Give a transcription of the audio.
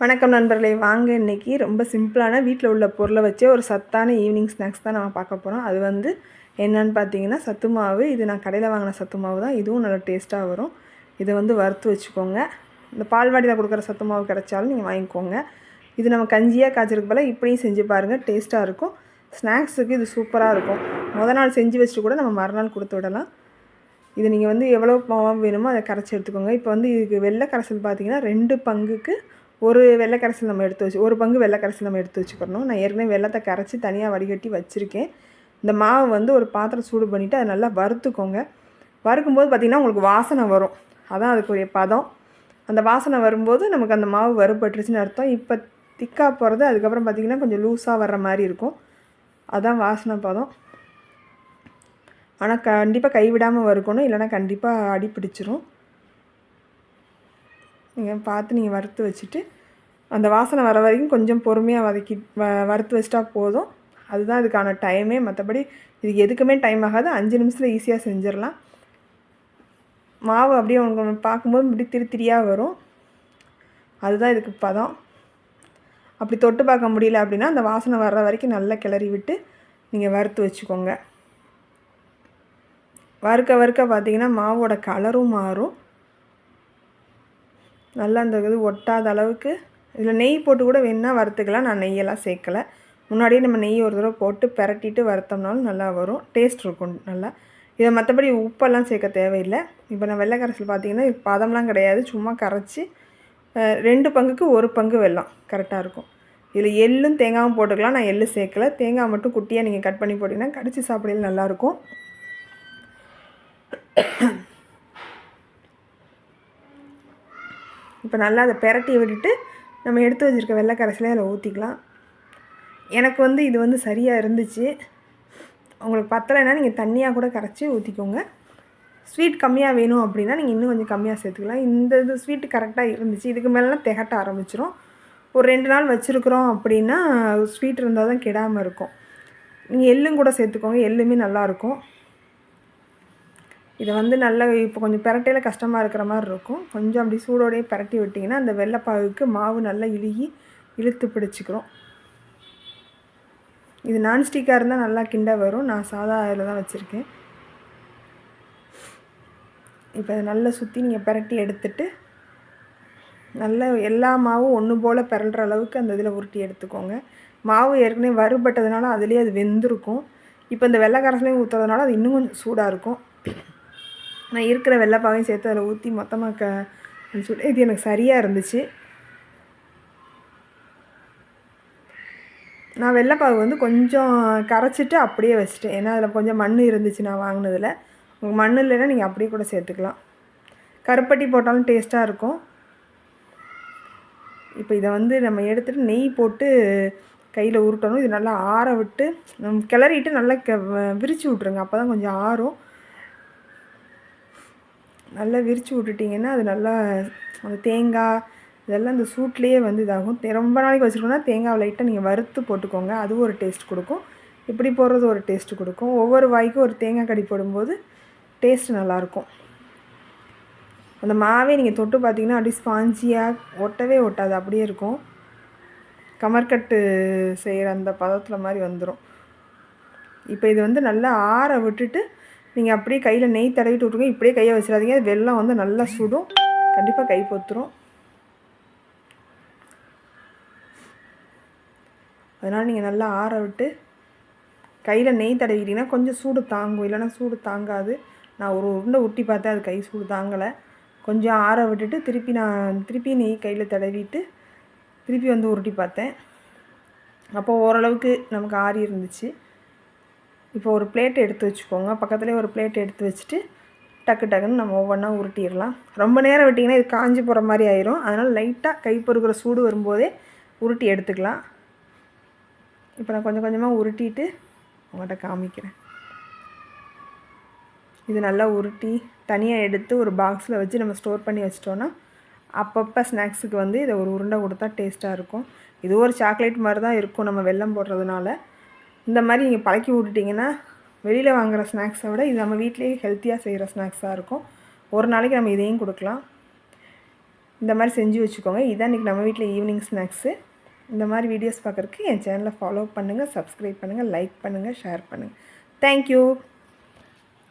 வணக்கம் நண்பர்களே. வாங்க இன்றைக்கி ரொம்ப சிம்பிளான வீட்டில் உள்ள பொருளை வச்சே ஒரு சத்தான ஈவினிங் ஸ்நாக்ஸ் தான் நம்ம பார்க்க போகிறோம் அது வந்து என்னன்னு பார்த்தீங்கன்னா சத்து மாவு. இது நான் கடையில் வாங்கின சத்து மாவு தான். இதுவும் நல்லா டேஸ்ட்டாக வரும். இதை வந்து வறுத்து வச்சுக்கோங்க. இந்த பால்வாடியில் கொடுக்குற சத்து மாவு கிடைச்சாலும் நீங்கள் வாங்கிக்கோங்க. இது நம்ம கஞ்சியாக காய்ச்சிருக்கு போல் இப்படியும் செஞ்சு பாருங்கள் டேஸ்ட்டாக இருக்கும். ஸ்நாக்ஸுக்கு இது சூப்பராக இருக்கும். முத நாள் செஞ்சு வச்சுட்டு கூட நம்ம மறுநாள் கொடுத்து விடலாம். இது நீங்கள் வந்து எவ்வளோ மாவு வேணுமோ அதை கரைச்சி எடுத்துக்கோங்க. இப்போ வந்து இதுக்கு வெள்ளை கரைசல் பார்த்தீங்கன்னா ரெண்டு பங்குக்கு ஒரு வெள்ளை கரைசல் நம்ம எடுத்து வச்சு ஒரு பங்கு வெள்ளை கரைசல் நம்ம எடுத்து வச்சுக்கணும். நான் ஏற்கனவே வெள்ளத்தை கரைச்சி தனியாக வடிகட்டி வச்சுருக்கேன். இந்த மாவு வந்து ஒரு பாத்திரம் சூடு பண்ணிவிட்டு அதை நல்லா வறுத்துக்கோங்க. வறுக்கும்போது பார்த்திங்கன்னா உங்களுக்கு வாசனை வரும். அதான் அதுக்குரிய பதம். அந்த வாசனை வரும்போது நமக்கு அந்த மாவு வறுபட்டுருச்சுன்னு அர்த்தம். இப்போ திக்காக போகிறது அதுக்கப்புறம் பார்த்திங்கன்னா கொஞ்சம் லூஸாக வர்ற மாதிரி இருக்கும். அதுதான் வாசனை பதம். ஆனால் கண்டிப்பாக கைவிடாமல் வறுக்கணும் இல்லைனா கண்டிப்பாக அடி பிடிச்சிரும் நீங்கள் பார்த்து நீங்கள் வறுத்து வச்சுட்டு அந்த வாசனை வர வரைக்கும் கொஞ்சம் பொறுமையாக வதக்கி வ வறுத்து வச்சிட்டா போதும். அதுதான் இதுக்கான டைமே மற்றபடி இதுக்கு எதுக்குமே டைம் ஆகாது. அஞ்சு நிமிஷத்தில் ஈஸியாக செஞ்சிடலாம். மாவு அப்படியே உங்களுக்கு பார்க்கும்போது இப்படி திரு திரியாக வரும். அதுதான் இதுக்கு பதம். அப்படி தொட்டு பார்க்க முடியல அப்படின்னா அந்த வாசனை வர்ற வரைக்கும் நல்லா கிளறி விட்டு நீங்கள் வறுத்து வச்சுக்கோங்க. வறுக்க வறுக்க பார்த்தீங்கன்னா மாவோட கலரும் மாறும். நல்லா அந்த இது ஒட்டாத அளவுக்கு. இதில் நெய் போட்டு கூட வேணால் வறுத்துக்கலாம். நான் நெய்யெல்லாம் சேர்க்கலை. முன்னாடியே நம்ம நெய் ஒரு தடவை போட்டு பெரட்டிட்டு வறுத்தோம்னாலும் நல்லா வரும். டேஸ்ட் இருக்கும் நல்லா. இதை மற்றபடி உப்பெல்லாம் சேர்க்க தேவையில்லை. இப்போ நான் வெள்ளை கரைசல் பார்த்தீங்கன்னா பதம்லாம் கிடையாது. சும்மா கரைச்சி ரெண்டு பங்குக்கு ஒரு பங்கு வெல்லம். கரெக்டாக இருக்கும். இதில் எள்ளும் தேங்காயும் போட்டுக்கலாம். நான் எள்ளு சேர்க்கலை. தேங்காய் மட்டும் குட்டியாக நீங்கள் கட் பண்ணி போட்டிங்கன்னா கடிச்சு சாப்பிடையில் நல்லாயிருக்கும் இப்போ நல்லா அதை பெரட்டி விட்டுட்டு நம்ம எடுத்து வச்சுருக்க வெள்ளை அதில் ஊற்றிக்கலாம். எனக்கு வந்து இது வந்து சரியாக இருந்துச்சு. உங்களுக்கு பத்தலைன்னா நீங்கள் தண்ணியாக கூட கரைச்சி ஊற்றிக்கோங்க. ஸ்வீட் கம்மியாக வேணும் அப்படின்னா நீங்கள் இன்னும் கொஞ்சம் கம்மியாக சேர்த்துக்கலாம். இந்த இது ஸ்வீட்டு கரெக்டாக இருந்துச்சு. இதுக்கு மேலாம் திகட்ட ஆரம்பிச்சிரும். ஒரு ரெண்டு நாள் வச்சுருக்குறோம் அப்படின்னா ஸ்வீட் இருந்தால் தான் கெடாமல் இருக்கும். நீங்கள் எள்ளும் கூட சேர்த்துக்கோங்க. எள்ளுமே நல்லாயிருக்கும். இதை வந்து நல்லா இப்போ கொஞ்சம் பெரட்டையில் கஷ்டமாக இருக்கிற மாதிரி இருக்கும். கொஞ்சம் அப்படி சூடோடையே பெரட்டி விட்டிங்கன்னா அந்த வெள்ளைப்பாகுக்கு மாவு நல்லா இழுகி இழுத்து பிடிச்சிக்கிறோம். இது நான்ஸ்டிக்காக இருந்தால் நல்லா கிண்ட வரும். நான் சாதா அதில் தான் வச்சுருக்கேன். இப்போ அதை நல்லா சுற்றி நீங்கள் பெரட்டி எடுத்துட்டு நல்ல எல்லா மாவும் ஒன்று போல் பிறல்ற அளவுக்கு அந்த இதில் உருட்டி எடுத்துக்கோங்க. மாவு ஏற்கனவே வறுபட்டதுனால அதுலேயே அது வெந்திருக்கும். இப்போ இந்த வெள்ளை கரசலையும் ஊற்றுறதுனால அது இன்னும் கொஞ்சம் சூடாக இருக்கும். நான் இருக்கிற வெள்ளைப்பாவையும் சேர்த்து அதில் ஊற்றி மொத்தமாக க சொல்லி இது எனக்கு சரியாக இருந்துச்சு. நான் வெள்ளைப்பாவு வந்து கொஞ்சம் கரைச்சிட்டு அப்படியே வச்சுட்டேன். ஏன்னா அதில் கொஞ்சம் மண் இருந்துச்சு நான் வாங்கினதில். உங்கள் மண் இல்லைன்னா நீங்கள் அப்படியே கூட சேர்த்துக்கலாம். கருப்பட்டி போட்டாலும் டேஸ்ட்டாக இருக்கும். இப்போ இதை வந்து நம்ம எடுத்துகிட்டு நெய் போட்டு கையில் உருட்டணும். இது நல்லா ஆற விட்டு நம்ம கிளறிட்டு நல்லா க விரித்து விட்ருங்க அப்போ தான் கொஞ்சம் ஆறும். நல்லா விரித்து விட்டுட்டிங்கன்னா அது நல்லா அந்த தேங்காய் இதெல்லாம் இந்த சூட்லேயே வந்து இதாகும். ரொம்ப நாளைக்கு வச்சுருக்கோன்னா தேங்காய் லைட்டாக நீங்கள் வறுத்து போட்டுக்கோங்க. அதுவும் ஒரு டேஸ்ட் கொடுக்கும். இப்படி போடுறது ஒரு டேஸ்ட்டு கொடுக்கும். ஒவ்வொரு வாய்க்கும் ஒரு தேங்காய் கடி போடும்போது டேஸ்ட்டு நல்லாயிருக்கும். அந்த மாவே நீங்கள் தொட்டு பார்த்தீங்கன்னா அப்படியே ஸ்பாஞ்சியாக ஒட்டவே ஒட்டாது. அப்படியே இருக்கும். கமர்கட்டு செய்கிற அந்த பதத்தில் மாதிரி வந்துடும் இப்போ இது வந்து நல்லா ஆற விட்டுட்டு நீங்கள் அப்படியே கையில் நெய் தடவிட்டு விட்ருங்க இப்படியே கையை வச்சிடாதீங்க. வெள்ளம் வந்து நல்லா சுடும். கண்டிப்பாக கை பொத்துரும். அதனால் நீங்கள் நல்லா ஆற விட்டு கையில் நெய் தடவிட்டீங்கன்னா கொஞ்சம் சூடு தாங்கும். இல்லைன்னா சூடு தாங்காது. நான் ஒரு உருண்டை உருட்டி பார்த்தேன். அது கை சூடு தாங்கலை. கொஞ்சம் ஆற விட்டுட்டு திருப்பி நான் திருப்பி நெய் கையில் தடவிட்டு திருப்பி வந்து உருட்டி பார்த்தேன். அப்போ ஓரளவுக்கு நமக்கு ஆறி இருந்துச்சு. இப்போ ஒரு பிளேட் எடுத்து வச்சுக்கோங்க. பக்கத்துலேயே ஒரு பிளேட் எடுத்து வச்சுட்டு டக்கு டக்குன்னு நம்ம ஒவ்வொன்றா உருட்டிடலாம். ரொம்ப நேரம் விட்டிங்கன்னா இது காஞ்சி போகிற மாதிரி ஆயிரும். அதனால் லைட்டாக கை பொறுக்கிற சூடு வரும்போதே உருட்டி எடுத்துக்கலாம். இப்போ நான் கொஞ்சம் கொஞ்சமாக உருட்டிட்டு உங்கள்கிட்ட காமிக்கிறேன். இது நல்லா உருட்டி தனியாக எடுத்து ஒரு பாக்ஸில் வச்சு நம்ம ஸ்டோர் பண்ணி வச்சிட்டோன்னா அப்பப்போ ஸ்நாக்ஸுக்கு வந்து இதை ஒரு உருண்டை கொடுத்தா டேஸ்ட்டாக இருக்கும். இது ஒரு சாக்லேட் மாதிரி தான் இருக்கும் நம்ம வெள்ளம் போடுறதுனால. இந்த மாதிரி நீங்கள் பழக்கி விட்டுட்டிங்கன்னா வெளியில் வாங்குகிற ஸ்நாக்ஸை விட இது நம்ம வீட்டிலேயே ஹெல்த்தியாக செய்கிற ஸ்நாக்ஸாக இருக்கும். ஒரு நாளைக்கு நம்ம இதையும் கொடுக்கலாம். இந்த மாதிரி செஞ்சு வச்சுக்கோங்க. இதான் இன்றைக்கி நம்ம வீட்டில் ஈவினிங் ஸ்நாக்ஸு இந்த மாதிரி வீடியோஸ் பார்க்குறதுக்கு என் சேனலை ஃபாலோ பண்ணுங்கள் சப்ஸ்கிரைப் பண்ணுங்கள் லைக் பண்ணுங்கள் ஷேர் பண்ணுங்கள் தேங்க்யூ